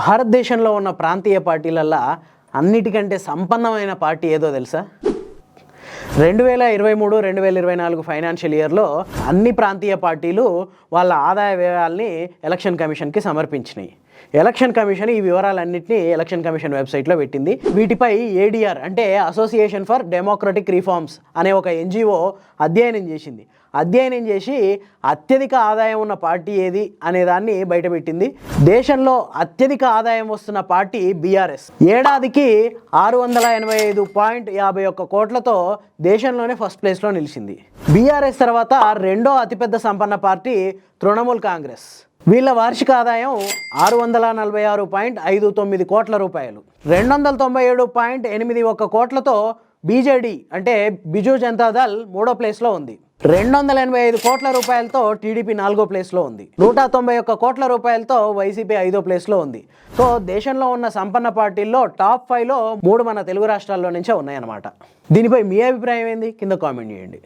భారతదేశంలో ఉన్న ప్రాంతీయ పార్టీలల్లా అన్నిటికంటే సంపన్నమైన పార్టీ ఏదో తెలుసా? రెండు వేల ఇరవై మూడు రెండు వేల ఇరవై నాలుగు ఫైనాన్షియల్ ఇయర్లో అన్ని ప్రాంతీయ పార్టీలు వాళ్ళ ఆదాయ వ్యయాల్ని ఎలక్షన్ కమిషన్కి సమర్పించినాయి. ఎలక్షన్ కమిషన్ ఈ వివరాలన్నింటినీ ఎలక్షన్ కమిషన్ వెబ్సైట్లో పెట్టింది. వీటిపై ఏడిఆర్ అంటే అసోసియేషన్ ఫర్ డెమోక్రటిక్ రిఫార్మ్స్ అనే ఒక ఎన్జిఓ అధ్యయనం చేసింది. అధ్యయనం చేసి అత్యధిక ఆదాయం ఉన్న పార్టీ ఏది అనే దాన్ని బయటపెట్టింది. దేశంలో అత్యధిక ఆదాయం వస్తున్న పార్టీ బీఆర్ఎస్. ఏడాదికి ఆరు వందల ఎనభై ఐదు పాయింట్ యాభై ఒక్క కోట్లతో దేశంలోనే ఫస్ట్ ప్లేస్లో నిలిచింది. బీఆర్ఎస్ తర్వాత రెండో అతిపెద్ద సంపన్న పార్టీ తృణమూల్ కాంగ్రెస్. వీళ్ళ వార్షిక ఆదాయం ఆరు వందల నలభై ఆరు పాయింట్ ఐదు తొమ్మిది కోట్ల రూపాయలు. రెండు వందల తొంభై ఏడు పాయింట్ ఎనిమిది ఒక్క కోట్లతో బీజేడీ అంటే బిజు జనతాదళ్ మూడో ప్లేస్లో ఉంది. రెండు వందల ఎనభై ఐదు కోట్ల రూపాయలతో టీడీపీ నాలుగో ప్లేస్లో ఉంది. నూట తొంభై ఒక్క కోట్ల రూపాయలతో వైసీపీ ఐదో ప్లేస్లో ఉంది. సో దేశంలో ఉన్న సంపన్న పార్టీల్లో టాప్ ఫైవ్లో మూడు మన తెలుగు రాష్ట్రాల్లో నుంచే ఉన్నాయన్నమాట. దీనిపై మీ అభిప్రాయం ఏంది? కింద కామెంట్ చేయండి.